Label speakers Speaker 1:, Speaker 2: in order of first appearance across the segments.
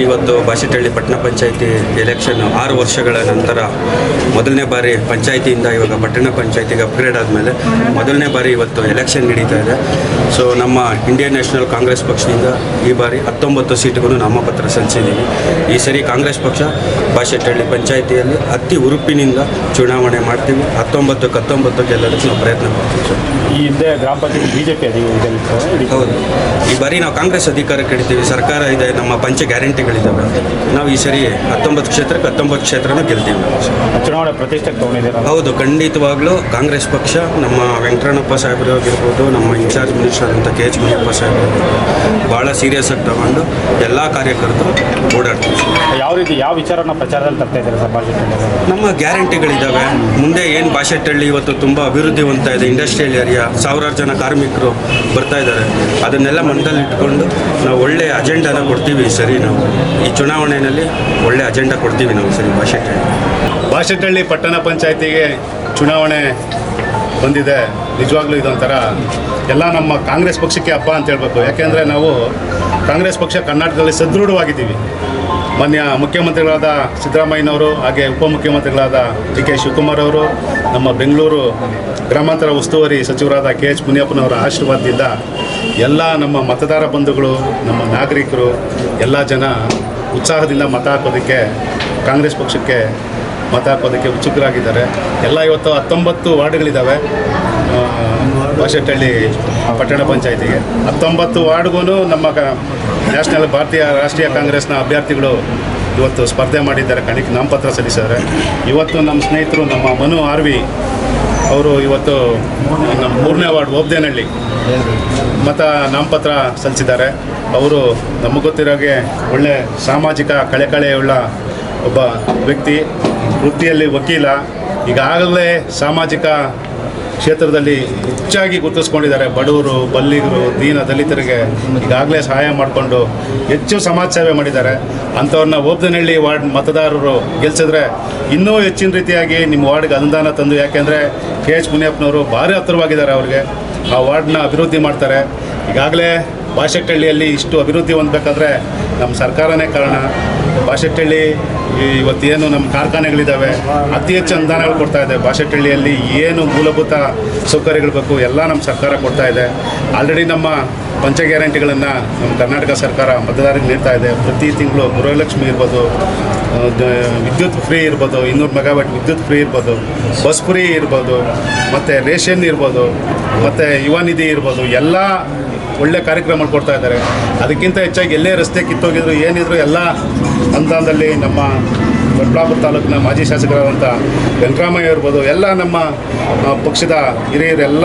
Speaker 1: ಇವತ್ತು ಬಾಶೆಟ್ಟಹಳ್ಳಿ ಪಟ್ಟಣ ಪಂಚಾಯಿತಿ ಎಲೆಕ್ಷನ್ ಆರು ವರ್ಷಗಳ ನಂತರ ಮೊದಲನೇ ಬಾರಿ ಪಂಚಾಯಿತಿಯಿಂದ ಇವಾಗ ಪಟ್ಟಣ ಪಂಚಾಯಿತಿಗೆ ಅಪ್ಗ್ರೇಡ್ ಆದಮೇಲೆ ಮೊದಲನೇ ಬಾರಿ ಇವತ್ತು ಎಲೆಕ್ಷನ್ ನಡೀತಾ ಇದೆ. ಸೊ ನಮ್ಮ ಇಂಡಿಯನ್ ನ್ಯಾಷನಲ್ ಕಾಂಗ್ರೆಸ್ ಪಕ್ಷದಿಂದ ಈ ಬಾರಿ ಹತ್ತೊಂಬತ್ತು ಸೀಟುಗಳು ನಾಮಪತ್ರ ಸಲ್ಲಿಸಿದ್ದೀವಿ. ಈ ಸರಿ ಕಾಂಗ್ರೆಸ್ ಪಕ್ಷ ಬಾಶೆಟ್ಟಹಳ್ಳಿ ಪಂಚಾಯಿತಿಯಲ್ಲಿ ಅತಿ ಉರುಪಿನಿಂದ ಚುನಾವಣೆ ಮಾಡ್ತೀವಿ. ಹತ್ತೊಂಬತ್ತಕ್ಕೆ ಹತ್ತೊಂಬತ್ತು ಗೆಲ್ಲೋದಕ್ಕೆ ನಾವು ಪ್ರಯತ್ನ ಮಾಡ್ತೀವಿ.
Speaker 2: ಈ ಹಿಂದೆ ಗ್ರಾಮ ಪಂಚಾಯತ್ ಬಿಜೆಪಿ
Speaker 1: ಹೌದು. ಈ ಬಾರಿ ನಾವು ಕಾಂಗ್ರೆಸ್ ಅಧಿಕಾರಕ್ಕೆ ಕಡಿತೀವಿ ಸರ್ಕಾರ ಇದೆ ನಮ್ಮ ಪಂಚ ಗ್ಯಾರಂಟಿಗಳಿದ್ದಾವೆ ನಾವು ಈ ಸರಿ ಹತ್ತೊಂಬತ್ತು ಕ್ಷೇತ್ರಕ್ಕೆ ಹತ್ತೊಂಬತ್ತು ಕ್ಷೇತ್ರನೂ ಗೆಲ್ತೀವಿ. ನಾವು
Speaker 2: ಚುನಾವಣೆ ಪ್ರತಿಷ್ಠೆ ತಗೊಂಡಿದ್ದೀರಾ
Speaker 1: ಹೌದು ಖಂಡಿತವಾಗ್ಲೂ ಕಾಂಗ್ರೆಸ್ ಪಕ್ಷ ನಮ್ಮ ವೆಂಕಟರಣಪ್ಪ ಸಾಹೇಬರು ಆಗಿರ್ಬೋದು ನಮ್ಮ ಇನ್ಚಾರ್ಜ್ ಮಿನಿಸ್ಟರ್ ಅಂತ ಕೆ ಎಚ್ ಮುನಿಯಪ್ಪ ಸಾಹೇಬರು ಭಾಳ ಸೀರಿಯಸ್ ಆಗಿ ತಗೊಂಡು ಎಲ್ಲ ಕಾರ್ಯಕರ್ತರು ಓಡಾಡ್ತೀವಿ
Speaker 2: ಯಾವ ರೀತಿ ಯಾವ ವಿಚಾರನ ಪ್ರಚಾರದಲ್ಲಿ ತರ್ತಾ ಇದ್ದಾರೆ ಸರ್
Speaker 1: ನಮ್ಮ ಗ್ಯಾರಂಟಿಗಳಿದ್ದಾವೆ. ಮುಂದೆ ಏನು ಭಾಷೆಟ್ಟಳ್ಳಿ ಇವತ್ತು ತುಂಬ ಅಭಿವೃದ್ಧಿ ಹೊಂದ್ತಾ ಇದೆ ಇಂಡಸ್ಟ್ರಿಯಲ್ ಏರಿಯಾ ಸಾವಿರಾರು ಜನ ಕಾರ್ಮಿಕರು ಬರ್ತಾ ಇದ್ದಾರೆ. ಅದನ್ನೆಲ್ಲ ಮನದಲ್ಲಿ ಇಟ್ಕೊಂಡು ನಾವು ಒಳ್ಳೆಯ ಅಜೆಂಡಾನ ಕೊಡ್ತೀವಿ ಈ ಸರಿ ನಾವು. ಈ ಚುನಾವಣೆಯಲ್ಲಿ ಒಳ್ಳೆ ಅಜೆಂಡಾ ಕೊಡ್ತೀವಿ ನಾವು ಸರಿ ಭಾಷೆಟ್ಟಳ್ಳಿ
Speaker 3: ಬಾಶೆಟ್ಟಹಳ್ಳಿ ಪಟ್ಟಣ ಪಂಚಾಯತಿಗೆ ಚುನಾವಣೆ ಬಂದಿದೆ. ನಿಜವಾಗ್ಲೂ ಇದೊಂಥರ ಎಲ್ಲ ನಮ್ಮ ಕಾಂಗ್ರೆಸ್ ಪಕ್ಷಕ್ಕೆ ಹಬ್ಬ ಅಂತ ಹೇಳ್ಬೇಕು. ಯಾಕೆಂದರೆ ನಾವು ಕಾಂಗ್ರೆಸ್ ಪಕ್ಷ ಕರ್ನಾಟಕದಲ್ಲಿ ಸದೃಢವಾಗಿದ್ದೀವಿ. ಮಾನ್ಯ ಮುಖ್ಯಮಂತ್ರಿಗಳಾದ ಸಿದ್ದರಾಮಯ್ಯನವರು ಹಾಗೆ ಉಪಮುಖ್ಯಮಂತ್ರಿಗಳಾದ ಡಿ ಕೆ ಶಿವಕುಮಾರ್ ಅವರು, ನಮ್ಮ ಬೆಂಗಳೂರು ಗ್ರಾಮಾಂತರ ಉಸ್ತುವಾರಿ ಸಚಿವರಾದ ಕೆ ಎಚ್ ಮುನಿಯಪ್ಪನವರ ಆಶೀರ್ವಾದದಿಂದ ಎಲ್ಲ ನಮ್ಮ ಮತದಾರ ಬಂಧುಗಳು, ನಮ್ಮ ನಾಗರಿಕರು, ಎಲ್ಲ ಜನ ಉತ್ಸಾಹದಿಂದ ಮತ ಹಾಕೋದಕ್ಕೆ, ಕಾಂಗ್ರೆಸ್ ಪಕ್ಷಕ್ಕೆ ಮತ ಹಾಕೋದಕ್ಕೆ ಉತ್ಸುಕರಾಗಿದ್ದಾರೆ. ಎಲ್ಲ ಇವತ್ತು ಹತ್ತೊಂಬತ್ತು ವಾರ್ಡ್ಗಳಿದ್ದಾವೆ ಬಾಶೆಟ್ಟಹಳ್ಳಿ ಪಟ್ಟಣ ಪಂಚಾಯತಿಗೆ. ಹತ್ತೊಂಬತ್ತು ವಾರ್ಡ್ಗೂ ನಮ್ಮ ಕ- ನ್ಯಾಷನಲ್ ಭಾರತೀಯ ರಾಷ್ಟ್ರೀಯ ಕಾಂಗ್ರೆಸ್ನ ಅಭ್ಯರ್ಥಿಗಳು ಇವತ್ತು ಸ್ಪರ್ಧೆ ಮಾಡಿದ್ದಾರೆ. ಕಣಕ್ಕೆ ನಾಮಪತ್ರ ಸಲ್ಲಿಸಿದ್ದಾರೆ. ಇವತ್ತು ನಮ್ಮ ಸ್ನೇಹಿತರು ನಮ್ಮ ಮನು ಆರ್ ವಿ ಅವರು ಇವತ್ತು ನಮ್ಮ ಮೂರನೇ ವಾರ್ಡ್ ಓಬ್ದೇನಹಳ್ಳಿ ಮತ ನಾಮಪತ್ರ ಸಲ್ಲಿಸಿದ್ದಾರೆ. ಅವರು ನಮಗೆ ಗೊತ್ತಿರೋಗೆ ಒಳ್ಳೆ ಸಾಮಾಜಿಕ ಕಳೆಕಳೆಯುಳ್ಳ ಒಬ್ಬ ವ್ಯಕ್ತಿ, ವೃತ್ತಿಯಲ್ಲಿ ವಕೀಲ, ಈಗಾಗಲೇ ಸಾಮಾಜಿಕ ಕ್ಷೇತ್ರದಲ್ಲಿ ಹೆಚ್ಚಾಗಿ ಗುರುತಿಸ್ಕೊಂಡಿದ್ದಾರೆ. ಬಡವರು, ಬಲ್ಲಿಗರು, ದೀನ ದಲಿತರಿಗೆ ಈಗಾಗಲೇ ಸಹಾಯ ಮಾಡಿಕೊಂಡು ಹೆಚ್ಚು ಸಮಾಜ ಸೇವೆ ಮಾಡಿದ್ದಾರೆ. ಅಂಥವ್ರನ್ನ ಓಬ್ದನಹಳ್ಳಿ ವಾರ್ಡ್ ಮತದಾರರು ಗೆಲ್ಸಿದ್ರೆ ಇನ್ನೂ ಹೆಚ್ಚಿನ ರೀತಿಯಾಗಿ ನಿಮ್ಮ ವಾರ್ಡ್ಗೆ ಅನುದಾನ ತಂದು, ಯಾಕೆಂದರೆ ಕೆ ಎಚ್ ಮುನಿಯಪ್ಪನವರು ಭಾರಿ ಹತ್ತಿರವಾಗಿದ್ದಾರೆ ಅವ್ರಿಗೆ. ಆ ವಾರ್ಡ್ನ ಅಭಿವೃದ್ಧಿ ಮಾಡ್ತಾರೆ. ಈಗಾಗಲೇ ಬಾಶೆಟ್ಟಹಳ್ಳಿಯಲ್ಲಿ ಇಷ್ಟು ಅಭಿವೃದ್ಧಿ ಹೊಂದಬೇಕಾದ್ರೆ ನಮ್ಮ ಸರ್ಕಾರನೇ ಕಾರಣ. ಬಾಶೆಟ್ಟಹಳ್ಳಿ ಇವತ್ತು ಏನು ನಮ್ಮ ಕಾರ್ಖಾನೆಗಳಿದ್ದಾವೆ, ಅತಿ ಹೆಚ್ಚು ಅನುದಾನಗಳು ಕೊಡ್ತಾ ಇದೆ. ಬಾಶೆಟ್ಟಹಳ್ಳಿಯಲ್ಲಿ ಏನು ಮೂಲಭೂತ ಸೌಕರ್ಯಗಳು ಬೇಕು, ಎಲ್ಲ ನಮ್ಮ ಸರ್ಕಾರ ಕೊಡ್ತಾ ಇದೆ. ಆಲ್ರೆಡಿ ನಮ್ಮ ಪಂಚ ಗ್ಯಾರಂಟಿಗಳನ್ನು ನಮ್ಮ ಕರ್ನಾಟಕ ಸರ್ಕಾರ ಮತದಾರರಿಗೆ ನೀಡ್ತಾ ಇದೆ. ಪ್ರತಿ ತಿಂಗಳು ಗೃಹಲಕ್ಷ್ಮಿ ಇರ್ಬೋದು ವಿದ್ಯುತ್ ಫ್ರೀ ಇರ್ಬೋದು, ಇನ್ನೂರು ಮೆಗಾವ್ಯಾಟ್ ವಿದ್ಯುತ್ ಫ್ರೀ ಇರ್ಬೋದು, ಬಸ್ ಫ್ರೀ ಇರ್ಬೋದು, ಮತ್ತು ರೇಷನ್ ಇರ್ಬೋದು, ಮತ್ತು ಯುವ ನಿಧಿ ಇರ್ಬೋದು, ಎಲ್ಲ ಒಳ್ಳೆ ಕಾರ್ಯಕ್ರಮ ಕೊಡ್ತಾ ಇದ್ದಾರೆ. ಅದಕ್ಕಿಂತ ಹೆಚ್ಚಾಗಿ ಎಲ್ಲೇ ರಸ್ತೆ ಕಿತ್ತೋಗಿದ್ರು ಏನಿದ್ರು ಎಲ್ಲ ಹಂತದಲ್ಲಿ ನಮ್ಮ ದೊಡ್ಡಬಳ್ಳಾಪುರ ತಾಲೂಕಿನ ಮಾಜಿ ಶಾಸಕರಾದಂಥ ವೆಂಕರಾಮಯ್ಯ ಇರ್ಬೋದು ಎಲ್ಲ ನಮ್ಮ ಪಕ್ಷದ ಹಿರಿಯರೆಲ್ಲ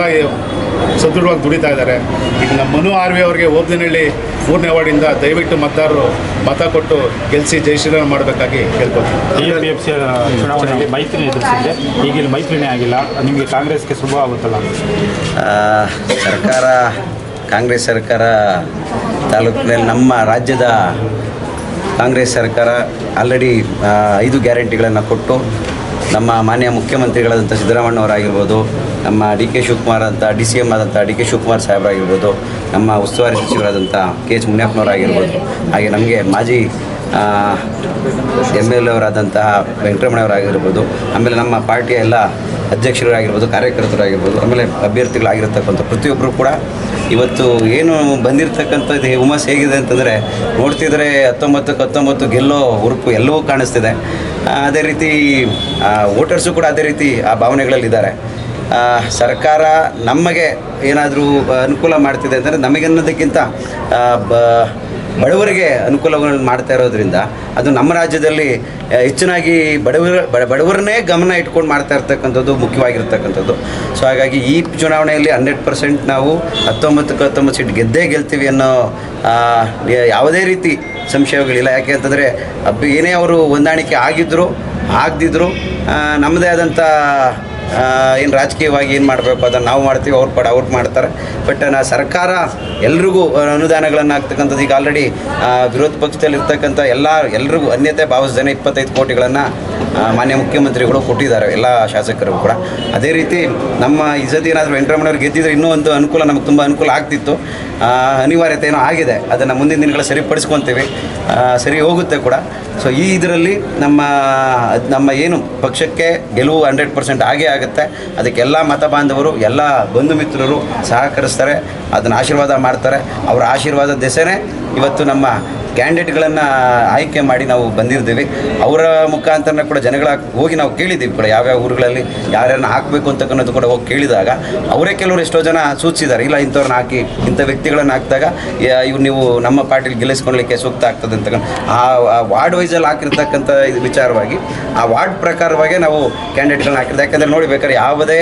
Speaker 3: ಸದೃಢವಾಗಿ ದುಡಿತಾ ಇದ್ದಾರೆ. ಈಗ ನಮ್ಮ ಮನು ಆರ್ ವಿ ಅವರಿಗೆ ಓದಿನಲ್ಲಿ ಮೂರನೇ ವಾರ್ಡಿಂದ ದಯವಿಟ್ಟು ಮತದಾರರು ಮತ ಕೊಟ್ಟು ಗೆಲ್ಲಿಸಿ ಜಯಶೀಲನ ಮಾಡಬೇಕಾಗಿ ಕೇಳ್ಕೊತೀನಿ
Speaker 2: ಎಫ್ ಸಿ ಚುನಾವಣೆಯಲ್ಲಿ ಮೈತ್ರಿ ಎದುರಿಸಿದ್ರೆ ಈಗ ಇಲ್ಲಿ ಮೈತ್ರಿನೇ ಆಗಿಲ್ಲ. ನಿಮಗೆ ಕಾಂಗ್ರೆಸ್ಗೆ ಶುಭ ಆಗುತ್ತಲ್ಲ?
Speaker 4: ಆ, ಸರ್ಕಾರ ಕಾಂಗ್ರೆಸ್ ಸರ್ಕಾರ ತಾಲೂಕಿನಲ್ಲಿ ನಮ್ಮ ರಾಜ್ಯದ ಕಾಂಗ್ರೆಸ್ ಸರ್ಕಾರ ಆಲ್ರೆಡಿ ಐದು ಗ್ಯಾರಂಟಿಗಳನ್ನು ಕೊಟ್ಟು ನಮ್ಮ ಮಾನ್ಯ ಮುಖ್ಯಮಂತ್ರಿಗಳಾದಂಥ ಸಿದ್ದರಾಮಣ್ಣವರಾಗಿರ್ಬೋದು ನಮ್ಮ ಡಿ ಕೆ ಶಿವಕುಮಾರ್ ಅಂತ ಡಿ ಸಿ ಎಂ ಆದಂಥ ಡಿ ಕೆ ಶಿವಕುಮಾರ್ ಸಾಹೇಬರಾಗಿರ್ಬೋದು, ನಮ್ಮ ಉಸ್ತುವಾರಿ ಸಚಿವರಾದಂಥ ಕೆ ಎಚ್ ಮುನಿಯಪ್ಪನವರಾಗಿರ್ಬೋದು, ಹಾಗೆ ನಮಗೆ ಮಾಜಿ ಎಂ ಎಲ್ ಅವರಾದಂತಹ ವೆಂಕಟರಮಣವರಾಗಿರ್ಬೋದು, ಆಮೇಲೆ ನಮ್ಮ ಪಾರ್ಟಿಯ ಎಲ್ಲ ಅಧ್ಯಕ್ಷರಾಗಿರ್ಬೋದು, ಕಾರ್ಯಕರ್ತರಾಗಿರ್ಬೋದು, ಆಮೇಲೆ ಅಭ್ಯರ್ಥಿಗಳಾಗಿರ್ತಕ್ಕಂಥ ಪ್ರತಿಯೊಬ್ಬರು ಕೂಡ ಇವತ್ತು ಏನು ಬಂದಿರತಕ್ಕಂಥ ಇದು ಹುಮ್ಮಸ್ ಹೇಗಿದೆ ಅಂತಂದರೆ, ನೋಡ್ತಿದ್ರೆ ಹತ್ತೊಂಬತ್ತಕ್ಕೆ ಹತ್ತೊಂಬತ್ತು ಗೆಲ್ಲೋ ಹುರುಪು ಎಲ್ಲವೂ ಕಾಣಿಸ್ತಿದೆ. ಅದೇ ರೀತಿ ವೋಟರ್ಸು ಕೂಡ ಅದೇ ರೀತಿ ಆ ಭಾವನೆಗಳಲ್ಲಿದ್ದಾರೆ. ಸರ್ಕಾರ ನಮಗೆ ಏನಾದರೂ ಅನುಕೂಲ ಮಾಡ್ತಿದೆ ಅಂತಂದರೆ ನಮಗನ್ನೋದಕ್ಕಿಂತ ಬಡವರಿಗೆ ಅನುಕೂಲಗಳನ್ನು ಮಾಡ್ತಾ ಇರೋದ್ರಿಂದ ಅದು ನಮ್ಮ ರಾಜ್ಯದಲ್ಲಿ ಹೆಚ್ಚಿನಾಗಿ ಬಡವರ, ಬಡ, ಬಡವರನ್ನೇ ಗಮನ ಇಟ್ಕೊಂಡು ಮಾಡ್ತಾ ಇರ್ತಕ್ಕಂಥದ್ದು ಮುಖ್ಯವಾಗಿರ್ತಕ್ಕಂಥದ್ದು. ಸೊ ಹಾಗಾಗಿ ಈ ಚುನಾವಣೆಯಲ್ಲಿ ಹಂಡ್ರೆಡ್ ಪರ್ಸೆಂಟ್ ನಾವು ಹತ್ತೊಂಬತ್ತಕ್ಕೆ ಹತ್ತೊಂಬತ್ತು ಸೀಟ್ ಗೆದ್ದೇ ಗೆಲ್ತೀವಿ ಅನ್ನೋ ಯಾವುದೇ ರೀತಿ ಸಂಶಯಗಳಿಲ್ಲ. ಯಾಕೆ ಅಂತಂದರೆ ಏನೇ ಅವರು ಹೊಂದಾಣಿಕೆ ಆಗಿದ್ದರು ಆಗದಿದ್ದರು ನಮ್ಮದೇ ಆದಂಥ ಏನು ರಾಜಕೀಯವಾಗಿ ಏನು ಮಾಡಬೇಕು ಅದನ್ನು ನಾವು ಮಾಡ್ತೀವಿ, ಅವ್ರು ಪಡ ಅವ್ರು ಮಾಡ್ತಾರೆ. ಬಟ್ ನಾ ಸರ್ಕಾರ ಎಲ್ರಿಗೂ ಅನುದಾನಗಳನ್ನು ಆಗ್ತಕ್ಕಂಥದ್ದು ಈಗ ಆಲ್ರೆಡಿ ವಿರೋಧ ಪಕ್ಷದಲ್ಲಿರ್ತಕ್ಕಂಥ ಎಲ್ಲ, ಎಲ್ರಿಗೂ ಅನ್ಯತೆ ಭಾವಿಸ್ದೇ ಇಪ್ಪತ್ತೈದು ಕೋಟಿಗಳನ್ನು ಮಾನ್ಯ ಮುಖ್ಯಮಂತ್ರಿಗಳು ಕೊಟ್ಟಿದ್ದಾರೆ, ಎಲ್ಲ ಶಾಸಕರು ಕೂಡ. ಅದೇ ರೀತಿ ನಮ್ಮ ಏನಾದರೂ ವೆಂಕಟರಮಣವ್ರು ಗೆದ್ದಿದ್ರೆ ಇನ್ನೂ ಒಂದು ಅನುಕೂಲ, ನಮಗೆ ತುಂಬ ಅನುಕೂಲ ಆಗ್ತಿತ್ತು. ಅನಿವಾರ್ಯತೆ ಏನೋ ಆಗಿದೆ, ಅದನ್ನು ಮುಂದಿನ ದಿನಗಳ ಸರಿಪಡಿಸ್ಕೊತೀವಿ ಸರಿ ಹೋಗುತ್ತೆ ಕೂಡ. ಸೊ ಈ ಇದರಲ್ಲಿ ನಮ್ಮ ನಮ್ಮ ಏನು ಪಕ್ಷಕ್ಕೆ ಗೆಲುವು ಹಂಡ್ರೆಡ್ ಪರ್ಸೆಂಟ್ ಆಗೇ ಆಗುತ್ತೆ. ಅದಕ್ಕೆಲ್ಲ ಮತ ಬಾಂಧವರು, ಎಲ್ಲ ಬಂಧು ಮಿತ್ರರು ಸಹಕರಿಸ್ತಾರೆ, ಅದನ್ನು ಆಶೀರ್ವಾದ ಮಾಡ್ತಾರೆ. ಅವರ ಆಶೀರ್ವಾದ ದೆಸೆನೇ ಇವತ್ತು ನಮ್ಮ ಕ್ಯಾಂಡಿಡೇಟ್ಗಳನ್ನು ಆಯ್ಕೆ ಮಾಡಿ ನಾವು ಬಂದಿರ್ತೀವಿ. ಅವರ ಮುಖಾಂತರ ಕೂಡ ಜನಗಳ ಹೋಗಿ ನಾವು ಕೇಳಿದ್ದೀವಿ ಕೂಡ ಯಾವ್ಯಾವ ಊರುಗಳಲ್ಲಿ ಯಾರ್ಯಾರನ್ನ ಹಾಕಬೇಕು ಅಂತಕ್ಕಂಥದ್ದು ಕೂಡ ಹೋಗಿ ಕೇಳಿದಾಗ ಅವರೇ ಕೆಲವರು ಎಷ್ಟೋ ಜನ ಸೂಚಿಸಿದ್ದಾರೆ. ಇಲ್ಲ, ಇಂಥವ್ರನ್ನ ಹಾಕಿ, ಇಂಥ ವ್ಯಕ್ತಿಗಳನ್ನು ಹಾಕಿದಾಗ ಇವ್ರು ನೀವು ನಮ್ಮ ಪಾರ್ಟಿಲಿ ಗೆಲ್ಲಿಸ್ಕೊಳ್ಲಿಕ್ಕೆ ಸೂಕ್ತ ಆಗ್ತದೆ ಅಂತ ಆ ವಾರ್ಡ್ ವೈಸಲ್ಲಿ ಹಾಕಿರ್ತಕ್ಕಂಥ ವಿಚಾರವಾಗಿ ಆ ವಾರ್ಡ್ ಪ್ರಕಾರವಾಗಿ ನಾವು ಕ್ಯಾಂಡಿಡೇಟ್ಗಳನ್ನ ಹಾಕಿರ್ತೀವಿ ಯಾಕಂದರೆ ನೋಡಿ ಬೇಕಾದ್ರೆ ಯಾವುದೇ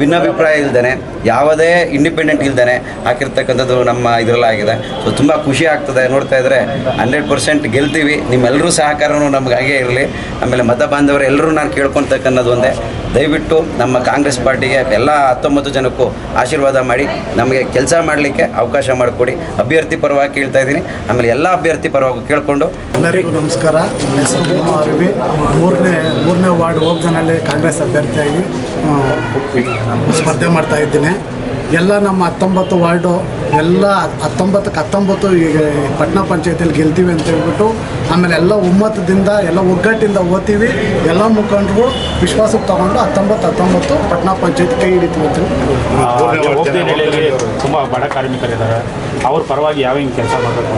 Speaker 4: ಭಿನ್ನಾಭಿಪ್ರಾಯ ಇಲ್ದೇ ಯಾವುದೇ ಇಂಡಿಪೆಂಡೆಂಟ್ ಇಲ್ದೇ ಹಾಕಿರ್ತಕ್ಕಂಥದ್ದು ನಮ್ಮ ಇದರಲ್ಲಾಗಿದೆ. ಸೊ ತುಂಬ ಖುಷಿ ಆಗ್ತದೆ. ನೋಡ್ತಾ ಇದ್ದರೆ ಹಂಡ್ರೆಡ್ ಪರ್ಸೆಂಟ್ ಗೆಲ್ತೀವಿ. ನಿಮ್ಮೆಲ್ಲರೂ ಸಹಕಾರನೂ ನಮ್ಗೆ ಹಾಗೇ ಇರಲಿ. ಆಮೇಲೆ ಮತ ಬಾಂಧವರು ಎಲ್ಲರೂ ನಾನು ಕೇಳ್ಕೊತಕ್ಕನ್ನೋದು ಒಂದೇ. ದಯವಿಟ್ಟು ನಮ್ಮ ಕಾಂಗ್ರೆಸ್ ಪಾರ್ಟಿಗೆ ಎಲ್ಲ ಹತ್ತೊಂಬತ್ತು ಜನಕ್ಕೂ ಆಶೀರ್ವಾದ ಮಾಡಿ, ನಮಗೆ ಕೆಲಸ ಮಾಡಲಿಕ್ಕೆ ಅವಕಾಶ ಮಾಡಿಕೊಡಿ. ಅಭ್ಯರ್ಥಿ ಪರವಾಗಿ ಕೇಳ್ತಾ ಇದ್ದೀನಿ. ಆಮೇಲೆ ಎಲ್ಲ ಅಭ್ಯರ್ಥಿ ಪರವಾಗಿ ಕೇಳಿಕೊಂಡು.
Speaker 5: ಎಲ್ಲರಿಗೂ ನಮಸ್ಕಾರ. ಅರವಿ. ಮೂರನೇ ಮೂರನೇ ವಾರ್ಡ್ ಹೋಗ್ದನಲ್ಲಿ ಕಾಂಗ್ರೆಸ್ ಅಭ್ಯರ್ಥಿಯಾಗಿ ಸ್ಪರ್ಧೆ ಮಾಡ್ತಾ ಇದ್ದೀನಿ. ಎಲ್ಲ ನಮ್ಮ ಹತ್ತೊಂಬತ್ತು ವಾರ್ಡು ಎಲ್ಲ ಹತ್ತೊಂಬತ್ತಕ್ಕೆ ಹತ್ತೊಂಬತ್ತು ಈಗ ಪಟ್ಟಣ ಪಂಚಾಯತಿಯಲ್ಲಿ ಗೆಲ್ತೀವಿ ಅಂತ ಹೇಳ್ಬಿಟ್ಟು ಆಮೇಲೆ ಎಲ್ಲ ಒಮ್ಮತದಿಂದ ಎಲ್ಲ ಒಗ್ಗಟ್ಟಿಂದ ಓದ್ತೀವಿ. ಎಲ್ಲ ಮುಖಂಡರು ವಿಶ್ವಾಸಕ್ಕೆ ತಗೊಂಡು ಹತ್ತೊಂಬತ್ತು ಹತ್ತೊಂಬತ್ತು ಪಟ್ಟಣ ಪಂಚಾಯತ್ ಕೈ ಹಿಡಿತೀವಿ ಅಂತ
Speaker 2: ತುಂಬ ಬಡ ಕಾರ್ಮಿಕರಿದ್ದಾರೆ ಅವ್ರ ಪರವಾಗಿ ಯಾವ ಹಿಂಗೆ ಕೆಲಸ ಮಾಡಬೇಕು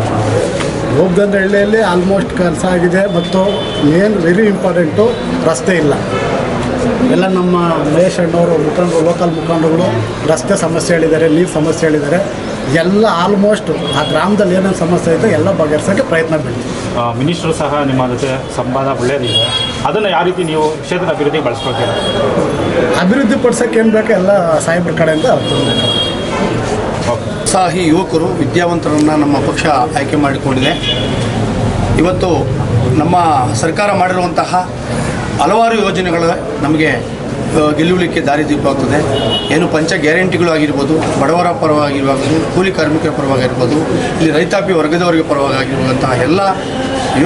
Speaker 2: ಹೋಗ್ದಂದ್ರೆ
Speaker 5: ಹಳ್ಳಿಯಲ್ಲಿ ಆಲ್ಮೋಸ್ಟ್ ಕೆಲಸ ಆಗಿದೆ ಮತ್ತು ಮೇನ್ ವೆರಿ ಇಂಪಾರ್ಟೆಂಟು ರಸ್ತೆ ಇಲ್ಲ. ಎಲ್ಲ ನಮ್ಮ ಮಹೇಶ್ ಅಣ್ಣವರು ಮುಖಂಡರು ಲೋಕಲ್ ಮುಖಂಡರುಗಳು ರಸ್ತೆ ಸಮಸ್ಯೆ ಹೇಳಿದ್ದಾರೆ ನೀರು ಸಮಸ್ಯೆ ಹೇಳಿದ್ದಾರೆ. ಎಲ್ಲ ಆಲ್ಮೋಸ್ಟ್ ಆ ಗ್ರಾಮದಲ್ಲಿ ಏನೇನು ಸಮಸ್ಯೆ ಐತೆ ಎಲ್ಲ ಬಗೆಹರಿಸೋಕ್ಕೆ ಪ್ರಯತ್ನ ಬೀಳ್ತೀವಿ
Speaker 2: ಮಿನಿಸ್ಟ್ರು ಸಹ ನಿಮ್ಮ ಜೊತೆ ಸಂವಾದ ಒಳ್ಳೆಯದಿದೆ ಅದನ್ನು ಯಾವ ರೀತಿ ನೀವು ಕ್ಷೇತ್ರದ ಅಭಿವೃದ್ಧಿಗೆ ಬಳಸ್ಕೊಳ್ತೀರಾ?
Speaker 5: ಅಭಿವೃದ್ಧಿ ಪಡಿಸೋಕೆ ಏನು ಬೇಕೋ ಎಲ್ಲ ಸಾಹೇಬ್ರ ಕಡೆಯಿಂದ
Speaker 6: ಉತ್ಸಾಹಿ ಯುವಕರು ವಿದ್ಯಾವಂತರನ್ನು ನಮ್ಮ ಪಕ್ಷ ಆಯ್ಕೆ ಮಾಡಿಕೊಂಡಿದೆ. ಇವತ್ತು ನಮ್ಮ ಸರ್ಕಾರ ಮಾಡಿರುವಂತಹ ಹಲವಾರು ಯೋಜನೆಗಳು ನಮಗೆ ಗೆಲ್ಲುವಲಿಕ್ಕೆ ದಾರಿದೀಪವಾಗ್ತದೆ ಏನು ಪಂಚ ಗ್ಯಾರಂಟಿಗಳು ಆಗಿರ್ಬೋದು, ಬಡವರ ಪರವಾಗಿರ್ಬೋದು, ಕೂಲಿ ಕಾರ್ಮಿಕರ ಪರವಾಗಿರ್ಬೋದು, ಇಲ್ಲಿ ರೈತಾಪಿ ವರ್ಗದವರಿಗೆ ಪರವಾಗಿರುವಂತಹ ಎಲ್ಲ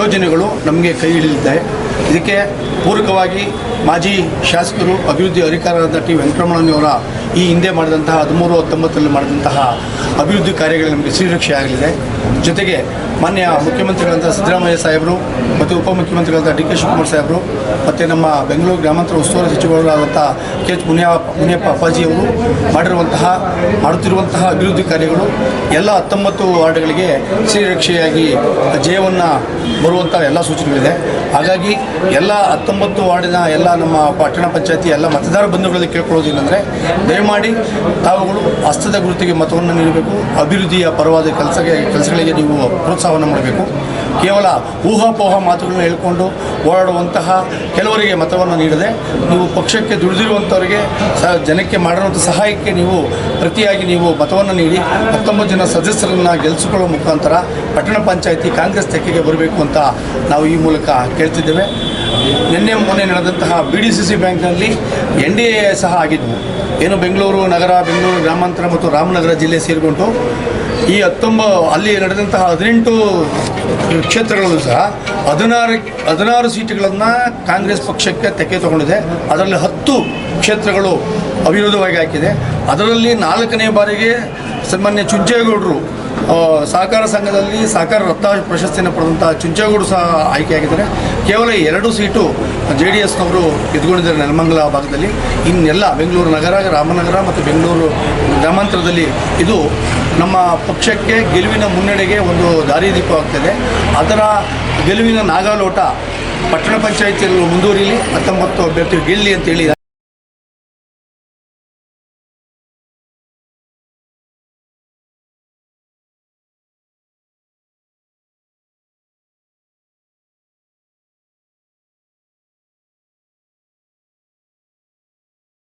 Speaker 6: ಯೋಜನೆಗಳು ನಮಗೆ ಕೈ ಹಿಡಿದಿದ್ದಾವೆ ಇದಕ್ಕೆ ಪೂರಕವಾಗಿ ಮಾಜಿ ಶಾಸಕರು, ಅಭಿವೃದ್ಧಿ ಅಧಿಕಾರಿಯಾದ ಟಿ. ವೆಂಕಟರಮಣನವರ ಈ ಹಿಂದೆ ಮಾಡಿದಂತಹ ಹದಿಮೂರು, ಹತ್ತೊಂಬತ್ತರಲ್ಲಿ ಮಾಡಿದಂತಹ ಅಭಿವೃದ್ಧಿ ಕಾರ್ಯಗಳು ನಮಗೆ ಶ್ರೀರಕ್ಷೆ ಆಗಲಿದೆ. ಜೊತೆಗೆ ಮಾನ್ಯ ಮುಖ್ಯಮಂತ್ರಿಗಳಂತಹ ಸಿದ್ದರಾಮಯ್ಯ ಸಾಹೇಬರು ಮತ್ತು ಉಪಮುಖ್ಯಮಂತ್ರಿಗಳಂತಹ ಡಿ ಕೆ ಶಿವಕುಮಾರ್ ಸಾಹೇಬರು ಮತ್ತು ನಮ್ಮ ಬೆಂಗಳೂರು ಗ್ರಾಮಾಂತರ ಉಸ್ತುವಾರಿ ಸಚಿವರಾದಂಥ ಕೆ ಎಚ್ ಮುನಿಯ, ಮುನಿಯಪ್ಪ ಅಪ್ಪಾಜಿಯವರು ಮಾಡಿರುವಂತಹ, ಮಾಡುತ್ತಿರುವಂತಹ ಅಭಿವೃದ್ಧಿ ಕಾರ್ಯಗಳು ಎಲ್ಲ ಹತ್ತೊಂಬತ್ತು ವಾರ್ಡ್ಗಳಿಗೆ ಶ್ರೀರಕ್ಷೆಯಾಗಿ ಜಯವನ್ನು ಬರುವಂಥ ಎಲ್ಲ ಸೂಚನೆಗಳಿದೆ. ಹಾಗಾಗಿ ಎಲ್ಲ ಹತ್ತೊಂಬತ್ತು ವಾರ್ಡಿನ ಎಲ್ಲ ನಮ್ಮ ಪಟ್ಟಣ ಪಂಚಾಯತಿ, ಎಲ್ಲ ಮತದಾರ ಬಂಧುಗಳಲ್ಲಿ ಕೇಳ್ಕೊಳ್ಳೋದೇನೆಂದರೆ ದಯಮಾಡಿ ತಾವುಗಳು ಹಸ್ತದ ಗುರುತಿಗೆ ಮತವನ್ನು ನೀಡಬೇಕು. ಅಭಿವೃದ್ಧಿಯ ಪರವಾದ ಕೆಲಸಕ್ಕೆ ಕೆಲಸಗಳಿಗೆ ನೀವು ಪ್ರೋತ್ಸಾಹವನ್ನು ಮಾಡಬೇಕು. ಕೇವಲ ಊಹಾಪೋಹ ಮಾತುಗಳನ್ನು ಹೇಳಿಕೊಂಡು ಓಡಾಡುವಂತಹ ಕೆಲವರಿಗೆ ಮತವನ್ನು ನೀಡದೆ, ನೀವು ಪಕ್ಷಕ್ಕೆ ದುಡಿದಿರುವಂಥವರಿಗೆ ಸ ಜನಕ್ಕೆ ಮಾಡಿರುವಂಥ ಸಹಾಯಕ್ಕೆ ನೀವು ಪ್ರತಿಯಾಗಿ ನೀವು ಮತವನ್ನು ನೀಡಿ, ಹತ್ತೊಂಬತ್ತು ಜನ ಸದಸ್ಯರನ್ನು ಗೆಲ್ಲಿಸಿಕೊಳ್ಳುವ ಮುಖಾಂತರ ಪಟ್ಟಣ ಪಂಚಾಯಿತಿ ಕಾಂಗ್ರೆಸ್ ತೆಕ್ಕೆಗೆ ಬರಬೇಕು ಅಂತ ನಾವು ಈ ಮೂಲಕ ಕೇಳ್ತಿದ್ದೇವೆ. ನಿನ್ನೆ ಮೊನ್ನೆ ನಡೆದಂತಹ ಬಿ ಡಿ ಸಿ ಸಿ ಬ್ಯಾಂಕ್ನಲ್ಲಿ ಎನ್ ಡಿ ಎ ಸಹ ಆಗಿದ್ವು. ಏನು ಬೆಂಗಳೂರು ನಗರ, ಬೆಂಗಳೂರು ಗ್ರಾಮಾಂತರ ಮತ್ತು ರಾಮನಗರ ಜಿಲ್ಲೆ ಸೇರಿಕೊಂಡು ಈ ಹತ್ತೊಂಬ, ಅಲ್ಲಿ ನಡೆದಂತಹ ಹದಿನೆಂಟು ಕ್ಷೇತ್ರಗಳಲ್ಲೂ ಸಹ ಹದಿನಾರು ಹದಿನಾರು ಸೀಟುಗಳನ್ನು ಕಾಂಗ್ರೆಸ್ ಪಕ್ಷಕ್ಕೆ ತೆಕ್ಕೆ ತಗೊಂಡಿದೆ. ಅದರಲ್ಲಿ ಹತ್ತು ಕ್ಷೇತ್ರಗಳು ಅವಿರೋಧವಾಗಿ ಹಾಕಿದೆ. ಅದರಲ್ಲಿ ನಾಲ್ಕನೇ ಬಾರಿಗೆ ಸನ್ಮಾನ್ಯ ಚುಂಚೇಗೌಡರು ಸಹಕಾರ ಸಂಘದಲ್ಲಿ ಸಹಕಾರ ರತ್ನ ಪ್ರಶಸ್ತಿಯನ್ನು ಪಡೆದಂಥ ಚುಂಚೇಗೌಡರು ಸಹ ಆಯ್ಕೆಯಾಗಿದ್ದಾರೆ. ಕೇವಲ ಎರಡು ಸೀಟು ಜೆ ಡಿ ಎಸ್ನವರು ಗೆದ್ದುಕೊಂಡಿದ್ದಾರೆ ನೆಲಮಂಗಲ ಭಾಗದಲ್ಲಿ. ಇನ್ನೆಲ್ಲ ಬೆಂಗಳೂರು ನಗರ, ರಾಮನಗರ ಮತ್ತು ಬೆಂಗಳೂರು ಗ್ರಾಮಾಂತರದಲ್ಲಿ ಇದು ನಮ್ಮ ಪಕ್ಷಕ್ಕೆ ಗೆಲುವಿನ ಮುನ್ನಡೆಗೆ ಒಂದು ದಾರಿದೀಪವಾಗ್ತದೆ ಅದರ ಗೆಲುವಿನ ನಾಗಾಲೋಟ ಪಟ್ಟಣ ಪಂಚಾಯಿತಿಯಲ್ಲಿ ಮುಂದುವರಿಯಲಿ ಹತ್ತೊಂಬತ್ತು ಅಭ್ಯರ್ಥಿ ಗೆಲ್ಲಿ ಅಂತೇಳಿ